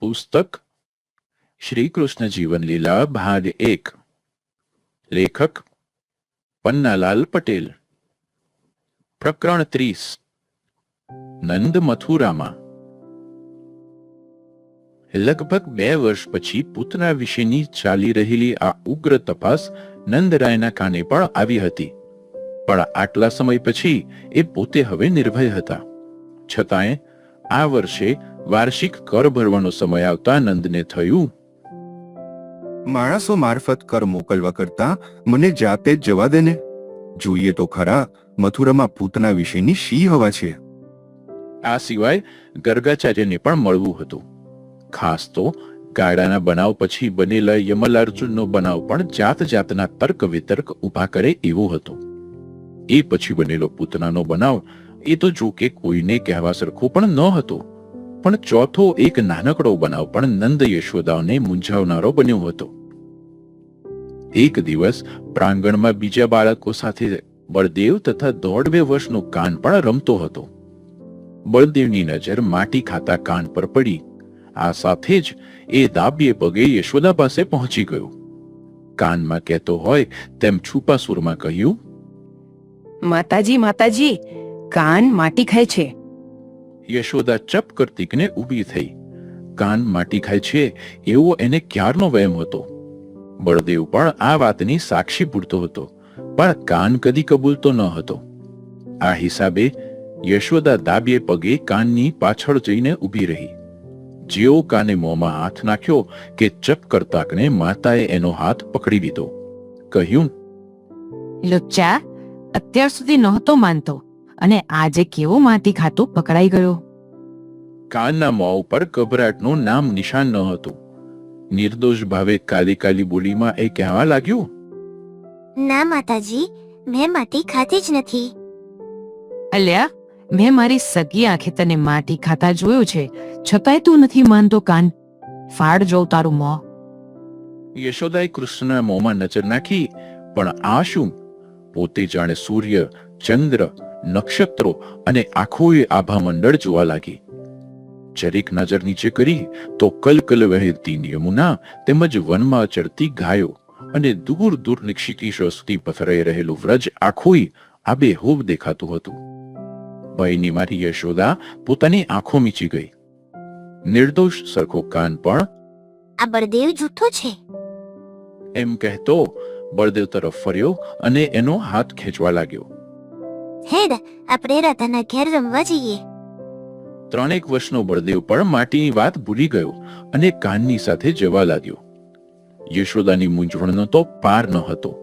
પુસ્તક શ્રી કૃષ્ણ જીવન લીલા ભાગ એક. લેખક પન્નાલાલ પટેલ. પ્રકરણ ત્રીસ. નંદ મથુરામાં. લગભગ બે વર્ષ પછી પૂતના વિશેની ચાલી રહેલી આ ઉગ્ર તપાસ નંદરાયના કાને પણ આવી હતી. પણ આટલા સમય પછી એ પોતે હવે નિર્ભય હતા. છતાંય આ વર્ષે વાર્ષિક કર ભરવાનો સમય આવતા નંદને થયું. માણસો મારફત કર મોકલવા કરતા મને જાતે જ જવા દે ને જોઈએ તો ખરા મથુરામાં પૂતના વિશેની શી હવા છે? આ સિવાય ગર્ગાચાર્યને પણ મળવું હતું. ખાસ તો ગાડાના બનાવ પછી બનેલા યમલાર્જુનનો બનાવ પણ જાત જાતના તર્ક વિતર્ક ઊભા કરે એવો હતો. એ પછી બનેલો પૂતનાનો બનાવ એ તો જો કે કોઈને કહેવા સરખો પણ ન હતો. પણ ચોથો એક નાનકડો બનાવ પણ નંદ યશોદાઓને મૂંઝાવનારો બન્યો હતો. એક દિવસ પ્રાંગણમાં બીજા બાળકો સાથે બળદેવ તથા દોઢ બે વર્ષનો કાન પણ રમતો હતો. બળદેવની નજર માટી ખાતા કાન પર પડી. આ સાથે જ એ દાબીએ પગે યશોદા પાસે પહોંચી ગયો. કાનમાં કહેતો હોય તેમ છુપા સુરમાં કહ્યું, માતાજી માતાજી, કાન માટી ખાય છે. યશોદા ચપ કરતીકને ઊભી થઈ. કાન માટી ખાય છે, એવો એને ક્યારનો વહેમ હતો? બળદેવ પણ આ વાતની સાક્ષી પૂરતો હતો, પણ કાન કદી કબૂલતો ન હતો. આ હિસાબે યશોદા દાબીએ પગે કાનની પાછળ જઈને ઊભી રહી. જેવો કાને મોંમાં હાથ નાખ્યો કે ચપ કરતાકને માતાએ એનો હાથ પકડી લીધો. કહ્યું લુચ્ચા અત્યાર સુધી નહોતો માનતો. અને આજે કેવો માટી ખાતો પકડાઈ ગયો? કાનના મોં ઉપર ગભરાટનું નામ નિશાન ન હતું. નિર્દોષ ભાવે કાલી કાલી બોલીમાં એ કહેવા લાગ્યું ના માતાજી મેં માટી ખાધી જ નથી. અલ્યા મેં મારી સગી આંખે તને માટી ખાતા જોયું છે છતાંય તું નથી માનતો કાન. ફાડ જો તારું મોં. યશોદાએ કૃષ્ણના મોંમાં નજર નાખી પણ આ શું? પોતે જાણે સૂર્ય ચંદ્ર નક્ષત્રો અને આખું આભા મંડળ જોવા લાગી. જરીક નજર નીચે કરી તો કલકલ વહેતી યમુના તેમજ વનમાં ચડતી ગાયો અને દૂર દૂર નિક્ષિકીશો સુધી પથરાઈ રહેલું વ્રજ આખું આબેહૂબ દેખાતું હતું. ભયની મારી યશોદા પોતાની આંખો મીચી ગઈ. નિર્દોષ સરખો કાન પણ આ બળદેવ જૂઠો છે. એમ કહેતો બળદેવ તરફ ફર્યો અને એનો હાથ ખેંચવા લાગ્યો. હેડ આપણે રાધાના ઘેર રમવા જઈએ. ત્રણેક વર્ષનો બળદેવ પણ માટીની વાત ભૂલી ગયો અને કાનની સાથે જવા લાગ્યો. યશોદાની મૂંઝવણનો તો પાર ન હતો.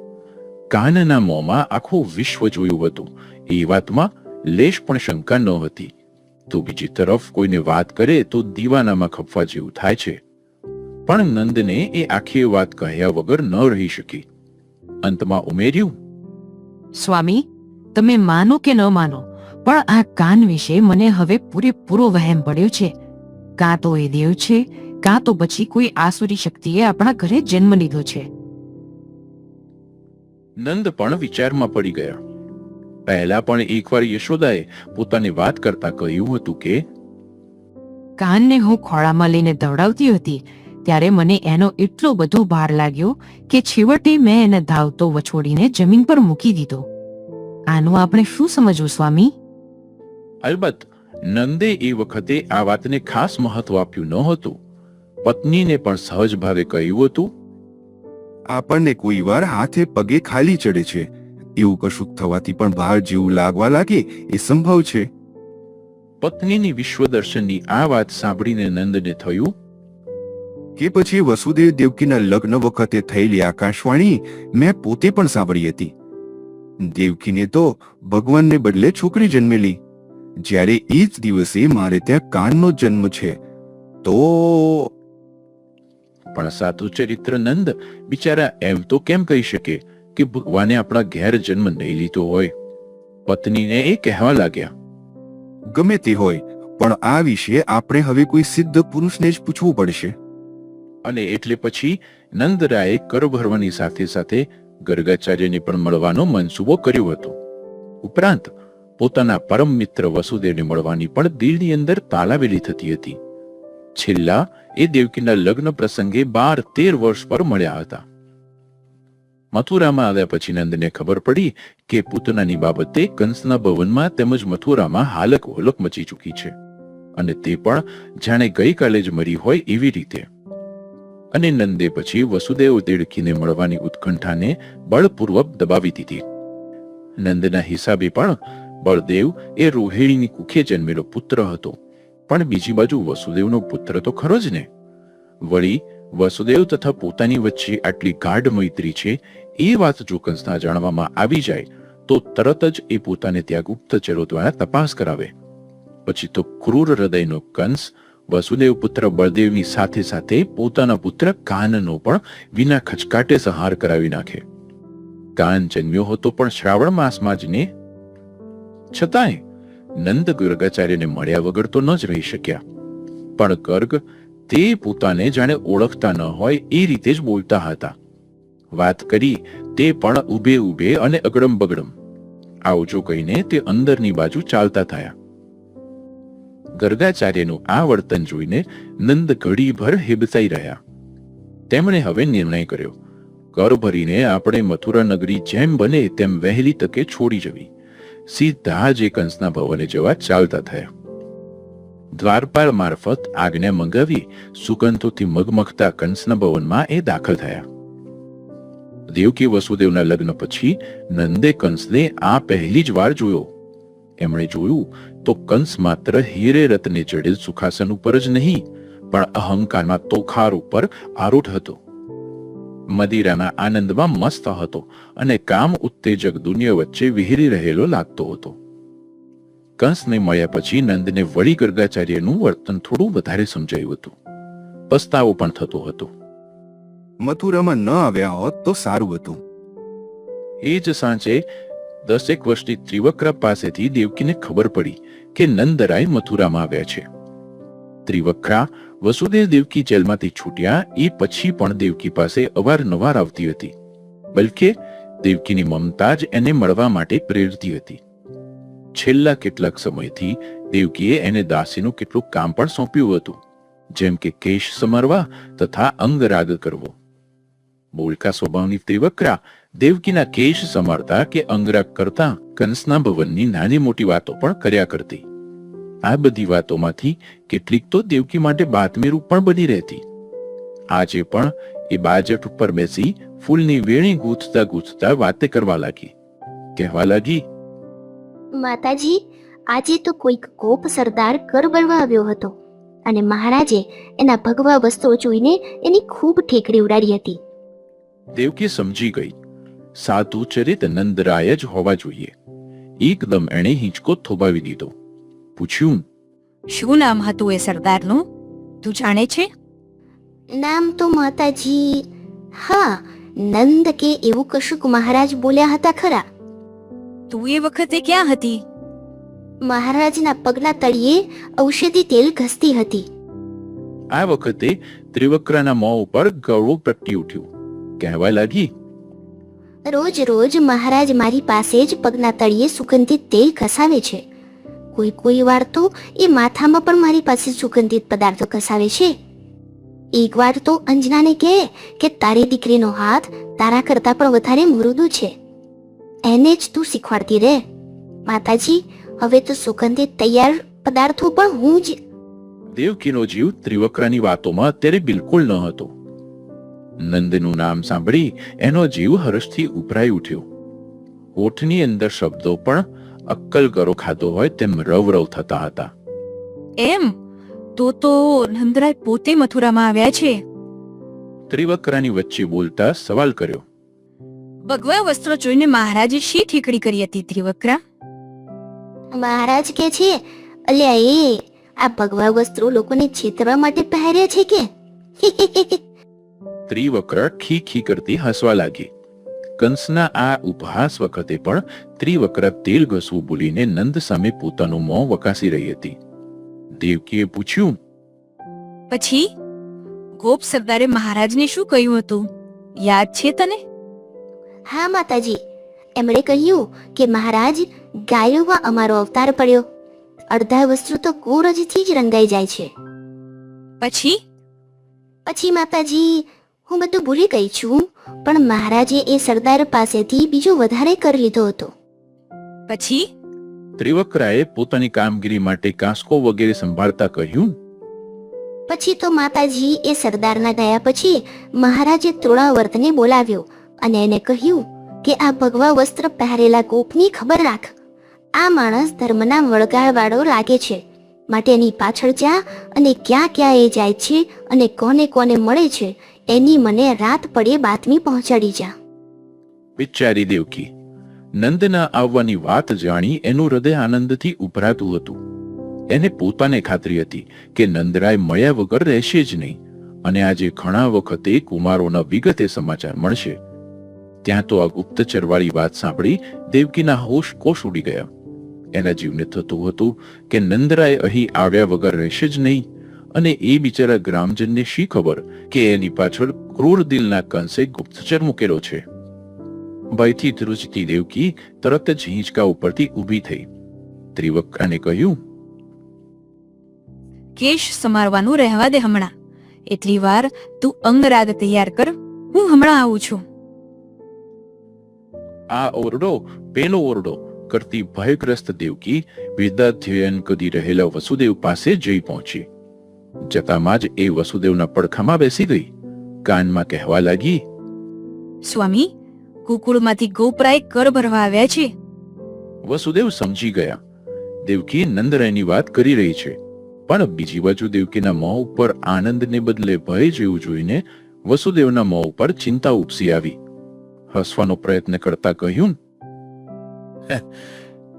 કાનના મોંમાં આખું વિશ્વ જોયું હતું. એ વાતમાં લેશ પણ શંકા ન હતી. તો બીજી તરફ કોઈને વાત કરે તો દીવાનામાં ખપવા જેવું થાય છે. પણ નંદને એ આખી વાત કહ્યા વગર ન રહી શકી. અંતમાં ઉમેર્યું સ્વામી તમે માનો કે ન માનો પણ આ કાન વિશે મને હવે પૂરેપૂરો વહેમ પડ્યો છે. કાં તો એ દેવ છે કાં તો પછી કોઈ આસુરી શક્તિએ આપણા ઘરે જન્મ લીધો છે. નંદ પણ વિચારમાં પડી ગયા. પહેલા પણ એકવાર યશોદાએ પોતાની વાત કરતા કહ્યું હતું કે કાનને હું ખોળામાં લઈને દોડાવતી હતી ત્યારે મને એનો એટલો બધો ભાર લાગ્યો કે છેવટે મેં એને ધાવતો વછોડીને જમીન પર મૂકી દીધો. આનું આપણે શું સમજવું સ્વામી? અલબત્ત નંદે એ વખતે આ વાતને ખાસ મહત્વ આપ્યું ન હતું પત્નીને પણ સહજ ભાવે કહ્યું હતું. આપણને કોઈ વાર હાથે પગે ખાલી ચડે છે. એવું કશુંક થવાથી પણ ભાર જેવું લાગવા લાગે એ સંભવ છે. પત્નીની વિશ્વદર્શનની આ વાત સાંભળીને નંદને થયું. કે પછી વસુદેવ દેવકીના લગ્ન વખતે થયેલી આકાશવાણી મેં પોતે પણ સાંભળી હતી. દેવકીને તો ભગવાનને બદલે છોકરી જન્મેલી. જ્યારે એ જ દિવસે મારે ત્યાં કાનનો જન્મ છે તો પણ સાધુ ચરિત્ર નંદ બિચારા એમ તો કેમ કહી શકે કે ભગવાને આપણા ઘેર જન્મ નહીં લીધો હોય? પત્નીને એ કહેવા લાગ્યા. ગમે તે હોય પણ આ વિશે આપણે હવે કોઈ સિદ્ધ પુરુષને જ પૂછવું પડશે. અને એટલે પછી નંદરાય કર ભરવાની સાથે સાથે ગર્ગાચાર્યને પણ મળવાનો મનસૂબો કર્યો હતો. ઉપરાંત, પોતાના પરમ મિત્ર વસુદેવને મળવાની પણ દિલની અંદર તાલાવેલી થતી હતી. છેલ્લા એ દેવકીના લગ્ન પ્રસંગે બાર તેર વર્ષ પર મળ્યા હતા. મથુરામાં આવ્યા પછી નંદને ખબર પડી કે પૂતનાની બાબતે કંસના ભવનમાં તેમજ મથુરામાં હાલક હોલક મચી ચૂકી છે. અને તે પણ જાણે ગઈકાલે જ મરી હોય એવી રીતે. અને નંદે પછી વસુદેવ દેડકીને મળવાની ઉત્કંઠાને બળપૂર્વક દબાવી દીધી. નંદના હિસાબે પણ બળદેવ એ રોહિણીની કુખે જન્મેલો પુત્ર હતો. પણ બીજી બાજુ વસુદેવનો પુત્ર તો ખરો જ ને. વળી વસુદેવ તથા પોતાની વચ્ચે આટલી ગાઢ મૈત્રી છે, એ વાત જો કંસના જાણવામાં આવી જાય, તો તરત જ એ પોતાને ત્યાં ગુપ્તચરો દ્વારા તપાસ કરાવે. પછી તો ક્રૂર હૃદયનો કંસ વસુદેવ પુત્ર બળદેવની સાથે સાથે પોતાના પુત્ર કાનનો પણ વિના ખચકાટે સંહાર કરાવી નાખે. કાન જન્મ્યો હતો પણ શ્રાવણ માસમાં જ ને. છતાંય નંદ ગર્ગાચાર્યને મળ્યા વગર તો ન જ રહી શક્યા. પણ ગર્ગ તે પોતાને જાણે ઓળખતા ન હોય એ રીતે જ બોલતા હતા. વાત કરી તે પણ ઊભે ઊભે અને અગડમ બગડમ. આવજો કહીને તે અંદરની બાજુ ચાલતા થયા. ગર્ગાચાર્યનું આ વર્તન જોઈને નંદ ઘડીભર હિબસાઈ રહ્યા. તેમણે હવે નિર્ણય કર્યો. કર ભરીને આપણે મથુરા નગરી જેમ બને તેમ વહેલી તકે છોડી જવી. સીધા જ એ કંસના ભવને જવા ચાલતા થયા. દ્વારપાળ મારફત આજ્ઞા મંગાવી સુગંધોથી મગમગતા કંસના ભવનમાં એ દાખલ થયા. દેવકી વસુદેવના લગ્ન પછી નંદે કંસને આ પહેલી જ વાર જોયો. એમણે જોયું તો કંસ માત્ર હીરે રત્ને ચડેલ સુખાસન ઉપર જ નહીં પણ અહંકારમાં તોખાર ઉપર આરૂઢ હતો. મદિરાના આનંદમાં મસ્ત હતો અને કામ ઉત્તેજક દુનિયા વચ્ચે વિહરી રહેલો લાગતો હતો. કંસને મળ્યા પછી નંદને વળી ગર્ગાચાર્યનું વર્તન થોડું વધારે સમજાયું હતું. પસ્તાવો પણ થતો હતો. મથુરામાં ન આવ્યા હોત તો સારું હતું. એ જ સાંજે દસેક વર્ષની ત્રિવક્રા પાસેથી દેવકીને ખબર પડી કે નંદરાય મથુરામાં આવ્યા છે. ત્રિવક્રા, વસુદેવ દેવકી જેલમાંથી છૂટ્યા એ પછી પણ દેવકી પાસે અવારનવાર આવતી હતી. બલકે, દેવકીની મમતા જ એને મળવા માટે પ્રેરતી હતી. છેલ્લા કેટલાક સમયથી દેવકીએ એને દાસીનું કેટલું કામ પણ સોંપ્યું હતું, જેમ કે કેશ સમરવા તથા અંગરાગ કરવો. બોલકા સ્વભાવની ત્રિવક્રા દેવકીના કેશ સમારતા કે અંગરાગ કરતા કંસના ભવનની નાની મોટી વાતો પણ કર્યા કરતી. આ બધી વાતોમાંથી કેટલીક તો દેવકી માટે બાતમીરૂપ પણ બની રહેતી. આજે પણ એ બાજટ ઉપર બેસી ફૂલની વેણી ગૂંથતા ગૂંથતા વાતે કરવા લાગી. કહેવા લાગી, માતાજી, આજે તો કોઈક કોપ સરદાર કર બળવા આવ્યો હતો અને મહારાજે એના ભગવા વસ્ત્રો જોઈને એની ખૂબ ઠેકડી ઉડાડી હતી. દેવકી સમજી ગઈ. સાધુ ચરિત નંદરાય જ હોવા જોઈએ. એકદમ એણે હિંચકો થોભાવી દીધો. પૂછ્યું શું નામ હતું એ સરદારનું? તું જાણે છે? નામ તો માતાજી હા નંદ કે એવું કશુંક મહારાજ બોલ્યા હતા ખરા. તું એ વખતે ક્યાં હતી? મહારાજના પગના તળિયે ઔષધિ તેલ ઘસતી હતી. આ વખતે ત્રિવક્રાના મોં ઉપર ગળવું પ્રગટી ઉઠ્યું. કહેવા લાગી. રોજ રોજ મહારાજ મારી પાસે જ પગના તળિયે સુગંધિત તેલ ઘસાવે છે. કોઈ કોઈ વાર તો એ માથામાં પણ મારી પાસે સુગંધિત પદાર્થો ઘસાવે છે. એક વાર તો અંજનાને કહે કે તારી દીકરીનો હાથ તારા કરતા પણ વધારે મૃદુ છે. એને જ તું શીખવાડતી રહે. માતાજી હવે તો સુગંધિત તૈયાર પદાર્થો પણ હું જ દેવકીનો જીવ ત્રિવક્રાની વાતોમાં અત્યારે બિલકુલ ન હતો. નંદનું નામ સાંભળી એનો જીવ હર્ષથી ઉભરાઈ ઉઠ્યો. હોઠની અંદર શબ્દો પણ અક્કલ ગરો ખાધો હોય તેમ રવરવ થતા હતા. એમ? તો તો નંદરાય પોતે મથુરામાં આવ્યા છે? ત્રિવક્રાની વચ્ચે બોલતા સવાલ કર્યો. ભગવા વસ્ત્રો જોઈને મહારાજે શી ઠીકડી કરી હતી ત્રિવક્રા? મહારાજ કે છે અલ્યા એ આ ભગવા વસ્ત્રો લોકોને છેતરવા માટે પહેર્યા છે કે? ત્રિવક્ર ખી ખી કરતી હસવા લાગી. કંસના આ ઉપહાસ વખતે પણ ત્રિવક્ર તેલ ઘસવું ભૂલીને નંદ સામે પોતાનું મોં વકાસી રહી હતી. દેવકીએ પૂછ્યું પછી? ગોપ સરદારે મહારાજને શું કહ્યું હતું? યાદ છે તને? હા માતાજી. એમણે કહ્યું કે મહારાજ ગાયોમાં અમારો અવતાર પડ્યો. અડધા વસ્તુ તો કુરજથી જ રંગાઈ જાય છે. પછી? પછી માતાજી હું બધું ભૂલી ગઈ છું પણ મહારાજે એ સરદાર પાસેથી બીજો વધારે કર લીધો હતો. પછી? ત્રિવક્રાએ પોતાની કામગીરી માટે કાંસકો વગેરે સંભાળતા કહ્યું પછી તો માતાજી એ સરદારના ગયા પછી મહારાજે તૃણાવર્તને બોલાવ્યો અને એને કહ્યું કે આ ભગવા વસ્ત્ર પહેરેલા ગોપની ખબર રાખ. આ માણસ ધર્મના વળગાળવાળો લાગે છે. માટે એની પાછળ જા અને ક્યાં ક્યાં એ જાય છે અને કોને કોને મળે છે એની મને રાત પડે બાતમી પહોંચાડી જા. બિચારી દેવકી, નંદના આવવાની વાત જાણી એનું હૃદય આનંદથી ઉભરાતું હતું. એને પોતાને ખાતરી હતી કે નંદરાય મળ્યા વગર રહેશે જ નહીં અને આજે ઘણા વખતે કુમારોના વિગતે સમાચાર મળશે. ત્યાં તો આ ગુપ્તચરવાળી વાત સાંભળી દેવકીના હોશ કોશ ઉડી ગયા. એના જીવને થતું હતું કે નંદરાય અહીં આવ્યા વગર રહેશે જ નહીં. અને એ બિચારા ગ્રામજનને શી ખબર કે એની પાછળ ક્રૂર દિલના કંસે ગુપ્તચર મૂકેલો છે? ભયથી ધ્રુજતી દેવકી તરત જ હિંચકા ઉપરથી ઊભી થઈ. ત્રિવક્રાને કહ્યું કેશ સમારવાનું રહેવા દે હમણાં. એટલી વાર તું અંગરાગ તૈયાર કર. હું હમણાં આવું છું. આ ઓરડો પેલો ઓરડો કરતી ભયગ્રસ્ત દેવકી વિદ્યાધ્યયન કરી રહેલા વસુદેવ પાસે જઈ પહોંચી. જતામાં જ એ વસુદેવના પડખામાં બેસી ગઈ. કાનમાં કહેવા લાગી સ્વામી કુકુળમાંથી ગોપરાય કર ભરવા આવ્યા છે. વસુદેવ સમજી ગયા. દેવકી નંદરાયની વાત કરી રહી છે. પણ બીજી બાજુ દેવકીના મોં ઉપર આનંદને બદલે ભય જેવું જોઈને વસુદેવના મોં ઉપર ચિંતા ઉપસી આવી. હસવાનો પ્રયત્ન કરતા કહ્યું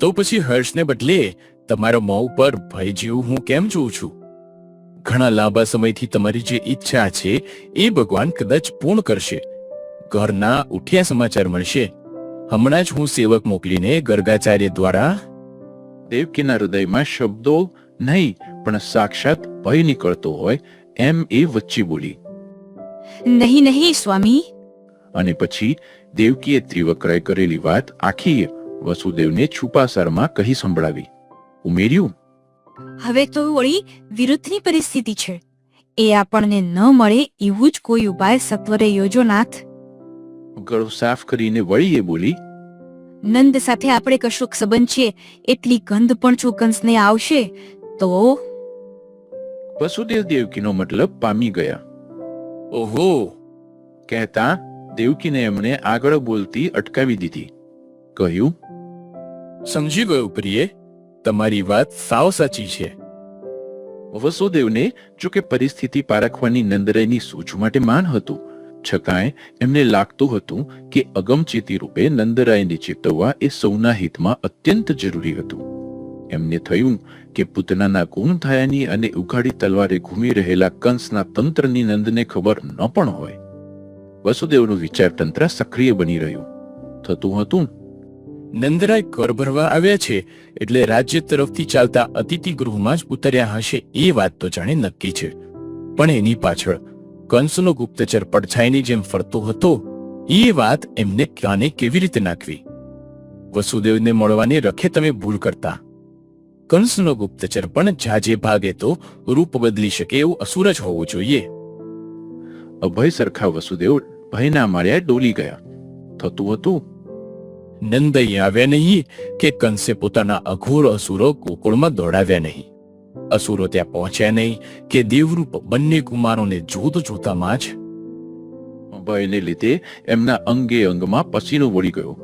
તો પછી હર્ષને બદલે તમારા મોં ઉપર ભય જેવું હું કેમ જોઉં છું? ઘણા લાંબા સમયથી તમારી જે ઈચ્છા છે એ ભગવાન કદાચ પૂર્ણ કરશે. ઘરના ઉઠ્યા સમાચાર મળશે. હમણાં જ હું સેવક મોકલીને ગર્ગાચાર્ય દ્વારા દેવકીના હૃદયમાં શબ્દો નહીં પણ સાક્ષાત ભય નીકળતો હોય એમ એ વચ્ચે બોલી. નહીં નહીં સ્વામી. અને પછી દેવકીએ ત્રિવક્રય કરેલી વાત આખી વસુદેવને છુપાસારમાં કહી સંભળાવી. ઉમેર્યું હવે તો વળી વિરુદ્ધની પરિસ્થિતિ છે. એ આપણને ન મળે એવું જ કોઈ ઉપાય સત્વરે યોજો નાથ. ગળો સાફ કરીને વળી એ બોલી. નંદ સાથે આપણે કશુંક સંબંધ છે એટલી ગંધ પણ જો કંસને આવશે તો? વસુદેવ દેવકીનો મતલબ પામી ગયા. ઓહો! કહેતા દેવકીને એમણે આગળ બોલતી અટકાવી દીધી. કહ્યું સમજી ગયો પ્રિય તમારી વાત સાવ સાચી છે. વસુદેવને જો કે પરિસ્થિતિ પારખવાની નંદરાયની સૂઝ માટે માન હતું, છતાંય એમને લાગતું હતું કે અગમચેતી રૂપે નંદરાયને ચેતવવા એ સૌના હિતમાં અત્યંત જરૂરી હતું. એમને થયું કે પૂતનાના ગુણ થયાની અને ઉઘાડી તલવારે ઘૂમી રહેલા કંસના તંત્રની નંદને ખબર ન પણ હોય. વસુદેવનું વિચાર તંત્ર સક્રિય બની રહ્યું. થતું હતું નંદરાય કર ભરવા આવ્યા છે એટલે રાજ્ય તરફથી ચાલતા અતિથિ ગૃહમાં જ ઉતર્યા હશે એ વાત તો જાણે નક્કી છે. પણ એની પાછળ કંસનો ગુપ્તચર પડછાઈની જેમ ફરતો હતો, એ વાત એમને કાને કેવી રીતે નાખવી? વસુદેવને મળવાની રખે તમે ભૂલ કરતા. કંસનો ગુપ્તચર પણ જાજે ભાગે તો રૂપ બદલી શકે એવું અસુર જ હોવું જોઈએ. અભય સરખા વસુદેવ ભયના માર્યા ડોલી ગયા. થતું હતું નંદઈ આવ્યા નહીં કે કંસે પોતાના અઘોર અસુરો ગોકુળમાં દોડાવ્યા નહીં. અસુરો ત્યાં પહોંચ્યા નહીં કે દેવરૂપ બંને કુમારોને જોત જોતામાં જ. ભયને લીધે એમના અંગે અંગમાં પસીનો વળી ગયો.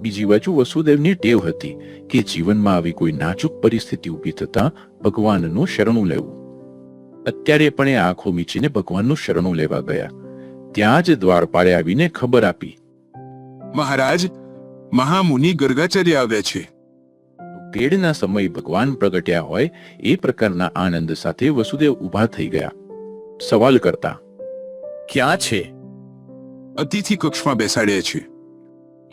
બીજી બાજુ વસુદેવની ટેવ હતી કે જીવનમાં આવી કોઈ નાજુક પરિસ્થિતિ ઊભી થતા ભગવાનનું શરણું લેવું. અત્યારે પણ એ આંખો મીચીને ભગવાનનું શરણું લેવા ગયા. ત્યાં જ દ્વારપાળે આવીને ખબર આપી. મહારાજ મહામુનિ ગર્ગાચાર્ય આવ્યા છે. ભેડના સમય ભગવાન પ્રગટ્યા હોય એ પ્રકારના આનંદ સાથે વસુદેવ ઊભા થઈ ગયા. સવાલ કરતા ક્યાં છે? અતિથિ કક્ષમાં બેસાડ્યા છે.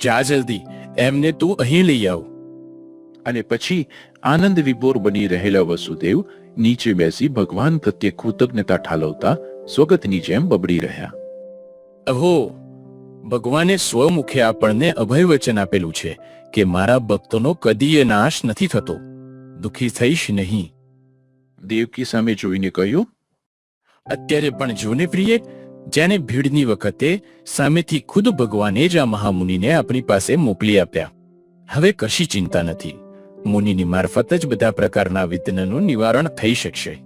જા જલ્દી એમને તું અહીં લઈ આવ. અને પછી આનંદ વિભોર બની રહેલા વસુદેવ નીચે બેસી ભગવાન પ્રત્યે કૃતજ્ઞતા ઠાલવતા સ્વગતની જેમ બબડી રહ્યા. અહો ભગવાને સ્વમુખે આપણને અભય વચન આપેલું છે કે મારા ભક્તોનો કદીય નાશ નથી થતો. દુખી થઈશ નહીં. દેવકી સામે જોઈને કહ્યું અત્યારે પણ જોને પ્રિય જેને ભીડની વખતે સામેથી ખુદ ભગવાને જ આ મહામુનિને આપણી પાસે મોકલી આપ્યા. હવે કશી ચિંતા નથી. મુનિની મારફત જ બધા પ્રકારના વિઘ્નનું નિવારણ થઈ શકશે.